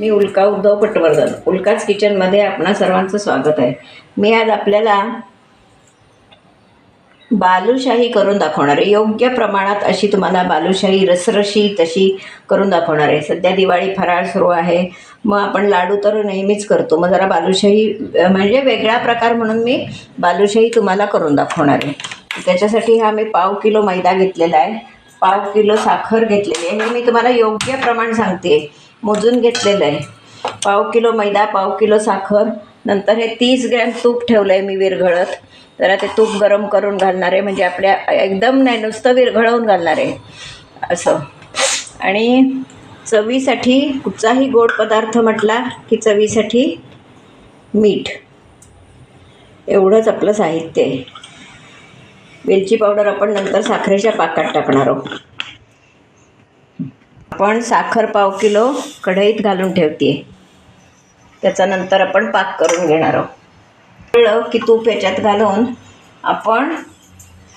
मी उल्का उद्धव पटवर्धन उल्काच किचनमध्ये आपणा सर्वांचं स्वागत आहे. मी आज आपल्याला बालुशाही करून दाखवणार आहे. योग्य प्रमाणात अशी तुम्हाला बालुशाही रसरशी तशी करून दाखवणार आहे. सध्या दिवाळी फराळ सुरू आहे. मग आपण लाडू तर नेहमीच करतो. मग जरा बालुशाही म्हणजे वेगळा प्रकार म्हणून मी बालुशाही तुम्हाला करून दाखवणार आहे. त्याच्यासाठी हा मी पाव किलो मैदा घेतलेला आहे. पाव किलो साखर घेतलेली आहे. हे मी तुम्हाला योग्य प्रमाण सांगते. मोजून घेतलेलं आहे. पाव किलो मैदा पाव किलो साखर नंतर हे तीस ग्रॅम तूप ठेवलं आहे मी विरघळत. जरा ते तूप गरम करून घालणार आहे म्हणजे आपल्या एकदम नाही नुसतं विरघळवून घालणार आहे. असं. आणि चवीसाठी कुठचाही गोड पदार्थ म्हटला की चवीसाठी मीठ. एवढंच आपलं साहित्य आहे. वेलची पावडर आपण नंतर साखरेच्या पाकात टाकणार आहोत. आपण साखर पाव किलो कढईत घालून ठेवते त्याच्यानंतर आपण पाक करून घेणार आहोत. कळलं की तूप याच्यात घालून आपण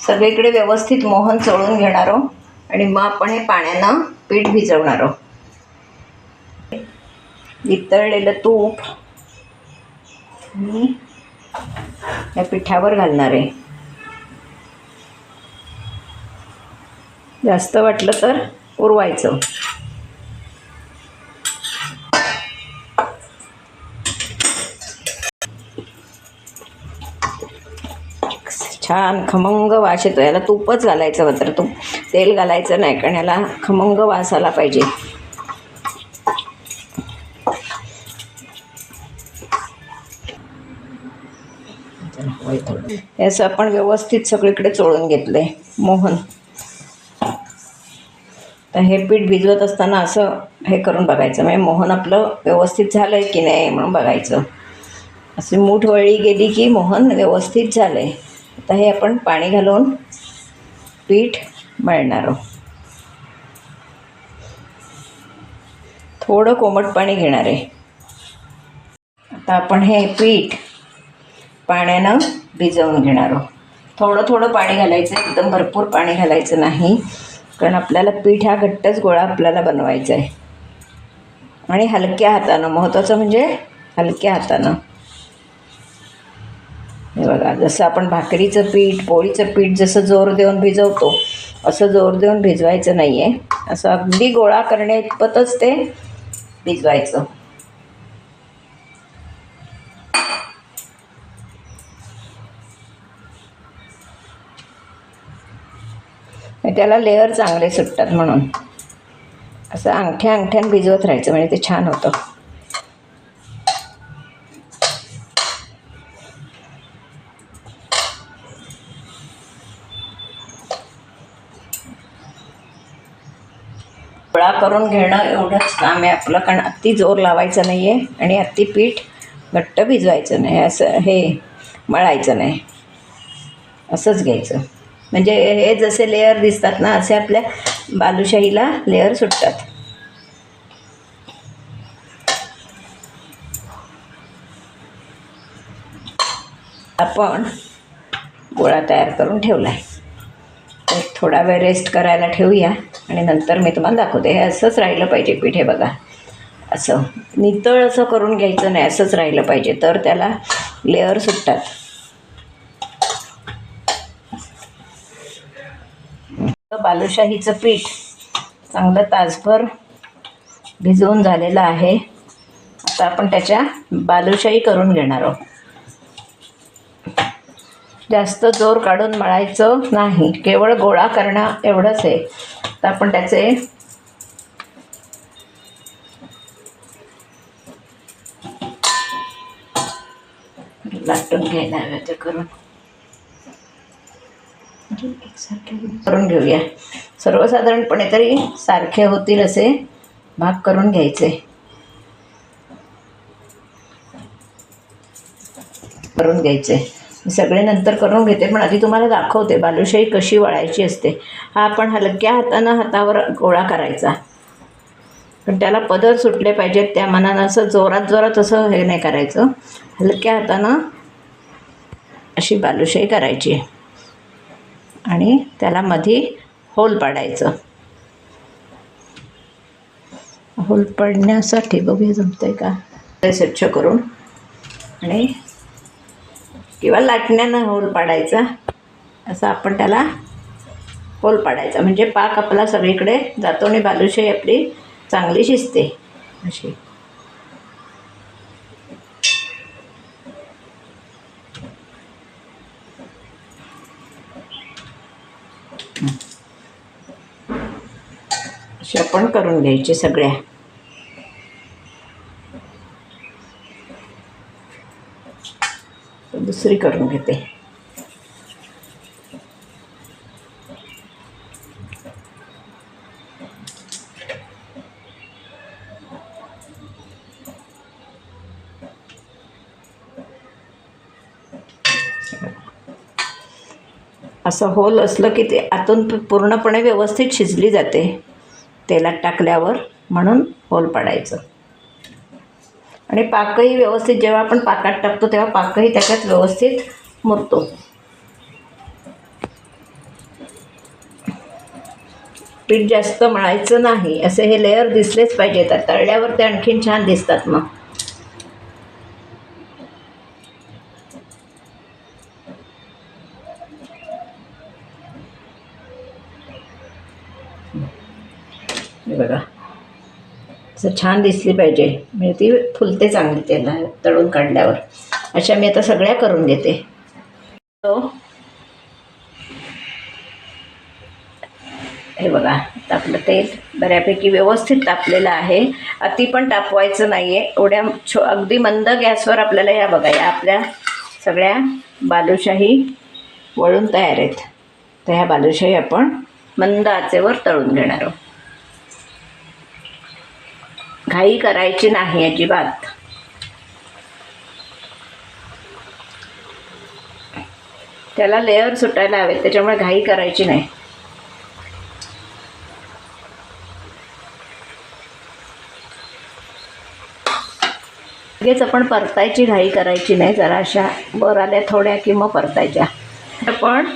सगळीकडे व्यवस्थित मोहन चळून घेणार आहोत आणि मग आपण हे पाण्यानं पीठ भिजवणार आहोत. वितळलेलं तूप मी या पिठावर घालणार आहे. जास्त वाटलं तर उरवायचं. छान खमंग वास येतो. याला तूपच घालायचं मात्र तूप. तेल घालायचं नाही कारण याला खमंग वास आला पाहिजे. याचं असं आपण व्यवस्थित सगळीकडे चोळून घेतलंय. मोहन. तर हे पीठ भिजवत असताना असं हे करून बघायचं. म्हणजे मोहन आपलं व्यवस्थित झालं आहे की नाही म्हणून बघायचं. अशी मूठ वळी गेली की मोहन व्यवस्थित झालं आहे आता हे आपण पाणी घालून पीठ मळणार आहोत. थोडं कोमट पाणी घेणार आहे. आता आपण हे पीठ पाण्यानं भिजवून घेणार आहोत. थोडं थोडं पाणी घालायचं एकदम भरपूर पाणी घालायचं नाही कारण आपल्याला पीठ हा घट्टच गोळा आपल्याला बनवायचा आहे. आणि हलक्या हातानं महत्त्वाचं म्हणजे हलक्या हातानं. हे बघा जसं आपण भाकरीचं पीठ पोळीचं पीठ जसं जोर देऊन भिजवतो असं जोर देऊन भिजवायचं नाही आहे असं अगदी गोळा करण्याइतपतच ते भिजवायचं. मग त्याला लेअर चांगले सुटतात म्हणून. असं अंगठ्या अंगठ्यान भिजवत राहायचं म्हणजे ते छान होतं. गोळा करून घेणं एवढंच काम आहे आपलं कारण अति जोर लावायचं नाही आहे आणि अति पीठ घट्ट भिजवायचं नाही असं हे मळायचं नाही. असंच घ्यायचं. म्हणजे हे जसे लेअर दिसतात ना असे आपल्या बालुशाहीला लेअर सुटतात. आपण गोळा तयार करून ठेवला आहे थोडा वेळ रेस्ट करायला ठेवूया आणि नंतर मी तुम्हाला दाखवते. हे असंच राहिलं पाहिजे पीठ हे बघा. असं. नितळ असं करून घ्यायचं नाही असंच राहिलं पाहिजे. तर त्याला लेअर सुटतात. बालुशाहीचं पीठ चांगलं तासभर भिजवून झालेलं आहे. आता आपण त्याच्या बालुशाही करून घेणार आहोत. जास्त जोर काढून मळायचं नाही. केवळ गोळा करणं एवढंच आहे. तर आपण त्याचे लाटून घ्यायला हव्या ते करून. करून घेऊया. सर्वसाधारणपणे तरी सारखे होतील असे भाग करून घ्यायचे. करून घ्यायचे. सगळे नंतर करून घेते पण आधी तुम्हाला दाखवते बालुशाही कशी वळायची असते. हा आपण हलक्या हातानं हातावर गोळा करायचा. पण त्याला पदर सुटले पाहिजेत त्या मनानं असं जोरात जोरात असं हे नाही करायचं. हलक्या हातानं अशी बालुशाही करायची. आणि त्याला मधी होल पाडायचं. होल पडण्यासाठी बघूया जमतंय का? ते स्वच्छ करून. आणि किंवा लाटण्यानं होल पाडायचा. असं आपण त्याला होल पाडायचा. म्हणजे पाक आपला सगळीकडे जातो आणि बालुशाही आपली चांगली शिजते. अशी. अशी आपण करून घ्यायची सगळ्या. दुसरी करून घेते. असं होल असलं की ते आतून पूर्णपणे व्यवस्थित शिजली जाते. तेलात टाकल्यावर म्हणून होल पाडायचं. आणि पाकही व्यवस्थित जेव्हा आपण पाकात टाकतो तेव्हा पाकही त्याच्यात व्यवस्थित मुरतो. पीठ जास्त मळायचं नाही असे हे लेअर दिसलेच पाहिजेत तळल्यावर ते आणखीन छान दिसतात मग. बघा. असं छान दिसली पाहिजे. म्हणजे ती फुलते चांगली त्याला तळून काढल्यावर. अशा मी आता सगळ्या करून घेते. हो. हे बघा आता आपलं तेल बऱ्यापैकी व्यवस्थित तापलेलं आहे. अति पण तापवायचं नाही आहे एवढ्या छो अगदी मंद गॅसवर आपल्याला या बघा या आपल्या सगळ्या बालुशाही वळून तयार आहेत. तर ह्या बालुशाही आपण मंद आचेवर तळून घेणार आहोत. घाई करायची नाही अजिबात. त्याला लेअर सुटायला हवेत त्याच्यामुळे घाई करायची नाही. लगेच आपण परतायची घाई करायची नाही जरा अशा वर आल्या थोड्या किंवा परतायच्या. आपण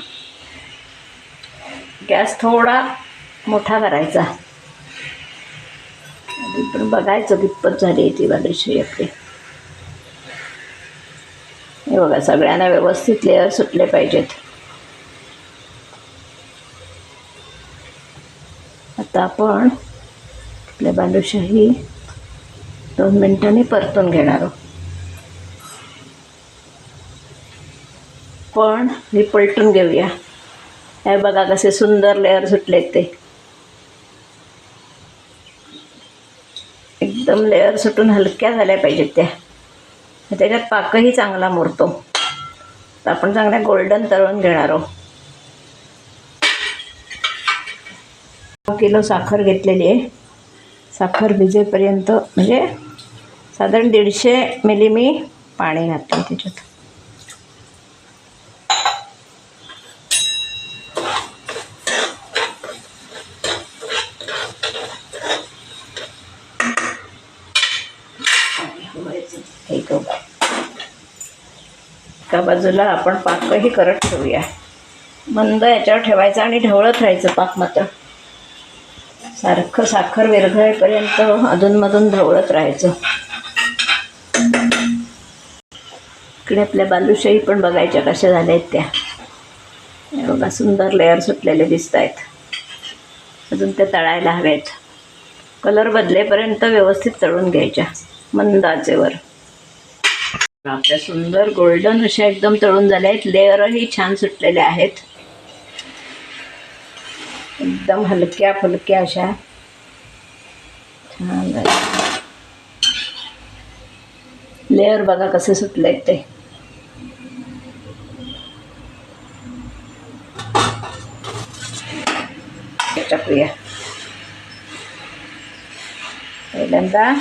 गॅस थोडा मोठा करायचा. पण बघायचं कितपत झाली ती बालुशाही आपली. हे बघा सगळ्यांना व्यवस्थित लेअर सुटले पाहिजेत. आता आपण आपल्या बालुशाही दोन मिनिटांनी परतून घेणार आहोत. पण हे पलटून घेऊया. हे बघा कसे सुंदर लेअर सुटलेत ते. एकदम लेअर सुटून हलक्या झाल्या पाहिजेत त्या. त्याच्यात पाकही चांगला मुरतो. तर आपण चांगल्या गोल्डन तळून घेणार आहोत. किलो साखर घेतलेली आहे. साखर भिजेपर्यंत म्हणजे साधारण दीडशे मिली मी पाणी घातलं त्याच्यात एक एका बाजूला आपण पाकही करत ठेवूया. मंद याच्यावर ठेवायचं आणि ढवळत राहायचं पाक मात्र. सारखं साखर विरघळेपर्यंत अधूनमधून ढवळत राहायचं. इकडे आपल्या बालुशाही पण बघायच्या कशा झाल्या आहेत त्या बघा सुंदर लेअर सुटलेले दिसत आहेत अजून त्या तळायला हव्यात कलर बदलेपर्यंत व्यवस्थित तळून घ्यायच्या. मंद आचेवर आपल्या सुंदर गोल्डन अशा एकदम तळून झाल्या आहेत. लेअरही छान सुटलेल्या आहेत. एकदम हलक्या फुलक्या अशा. छान लेअर बघा कसे सुटले आहेत ते. टाकूया पहिल्यांदा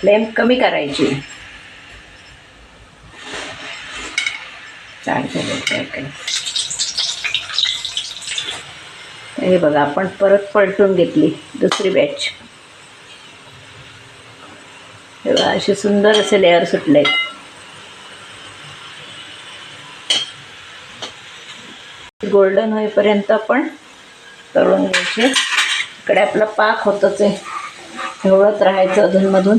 फ्लेम कमी करायची. चार हे बघा आपण परत पलटून घेतली दुसरी बॅच हे बघा असे सुंदर असे लेअर सुटले गोल्डन होईपर्यंत आपण तळून घ्यायचे. इकडे आपला पाक होतच आहे. ढवळत राहायचं अधूनमधून.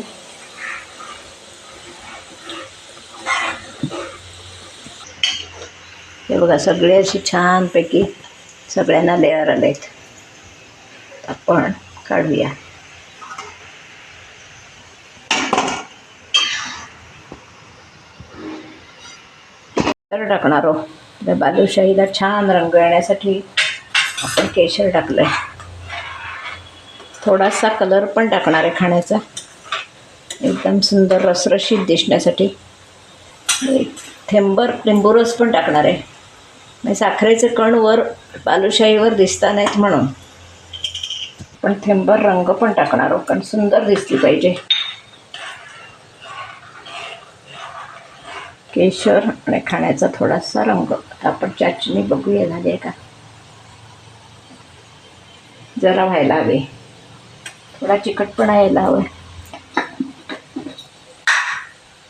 हे बघा सगळे अशी छानपैकी सगळ्यांना लेअर आलेत. आपण काढूया. तर टाकणार आहोत. बालुशाहीला छान रंग येण्यासाठी आपण केशर टाकलं आहे थोडासा कलर पण टाकणार आहे खाण्याचा. एकदम सुंदर रसरशीत दिसण्यासाठी. थेंबर थेंबर लिंबूरस पण टाकणार आहे. म्हणजे साखरेचे कण वर बालुशाहीवर दिसता नाहीत म्हणून. पण थेंबर रंग पण टाकणार आहोत कारण सुंदर दिसली पाहिजे. केशर आणि खाण्याचा थोडासा रंग. आपण चाचणी बघूया झाली आहे का? जरा व्हायला हवे. थोडा चिकटपणा यायला हवं.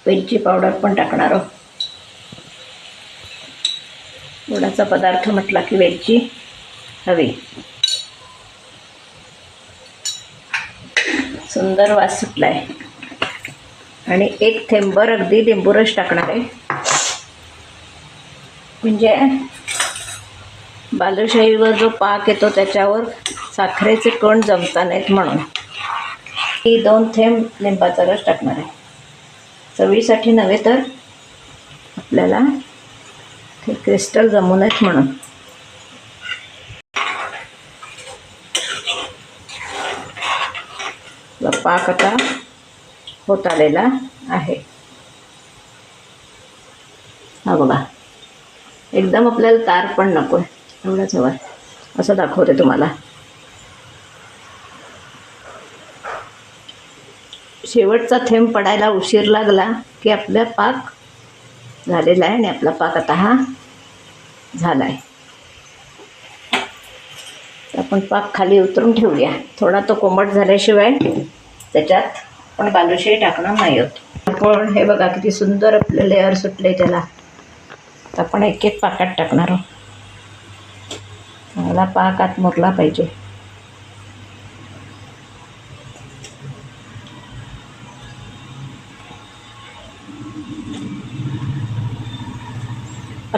वेलची पावडर पण टाकणार आहोत. गोडाचा पदार्थ म्हटला की वेलची हवी. सुंदर वास सुटला आहे आणि एक थेंबर अगदी लिंबूरस टाकणार आहे. म्हणजे बालुशाहीवर जो पाक येतो त्याच्यावर साखरेचे कण जमता नाहीत म्हणून. ही दोन थेंब लिंबाचा रस टाकणार आहे. चवीसाठी नव्हे तर आपल्याला हे क्रिस्टल जमू नयेत म्हणून. पाक आता होत आलेला आहे. हा बघा. एकदम आपल्याला तार पण नको आहे एवढाच हवा आहे. असं दाखवते तुम्हाला. शेवटचा थेंब पडायला उशीर लागला की आपला पाक झालेला आहे आणि आपला पाक आता हा झाला आहे आपण पाक खाली उतरून ठेवूया. थोडा तो कोमट झाल्याशिवाय त्याच्यात आपण बालुशाही टाकणार नाही होत आपण हे बघा किती सुंदर आपले लेअर सुटले त्याला. तर आपण एक एक पाकात टाकणार आहोत. चांगला पाक आत मुरला पाहिजे.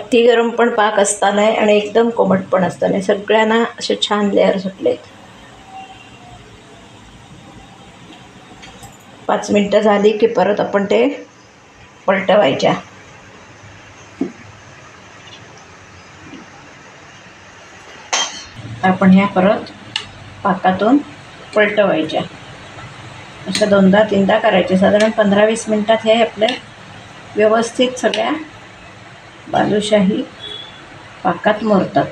अति गरम पण पाक असताना नाही आणि एकदम कोमट पण असताना नाही सगळ्यांना असे छान लेअर सुटलेत. पाच मिनटं झाली की परत आपण ते पलटवायच्या. आपण ह्या परत पाकातून पलटवायच्या. अशा दोनदा तीनदा करायचे. साधारण पंधरा वीस मिनटात हे आपले व्यवस्थित सगळ्या बालुशाही पाकात मरतात.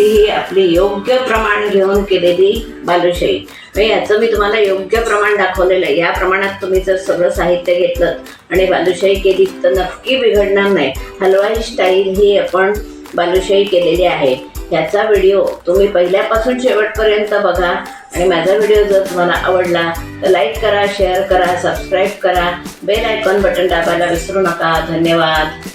अशी ही आपली योग्य प्रमाण घेऊन केलेली बालुशाही. याचं मी तुम्हाला योग्य प्रमाण दाखवलेलं आहे. या प्रमाणात तुम्ही जर सगळं साहित्य घेतलं आणि बालुशाही केली तर नक्की बिघडणार नाही. हलवाई स्टाईल ही आपण बालुशाही केलेली आहे. ह्याचा व्हिडिओ तुम्ही पहिल्यापासून शेवटपर्यंत बघा. आणि माझा व्हिडिओ जर तुम्हाला आवडला तर लाईक करा शेअर करा सबस्क्राईब करा. बेल आयकॉन बटन दाबायला विसरू नका. धन्यवाद.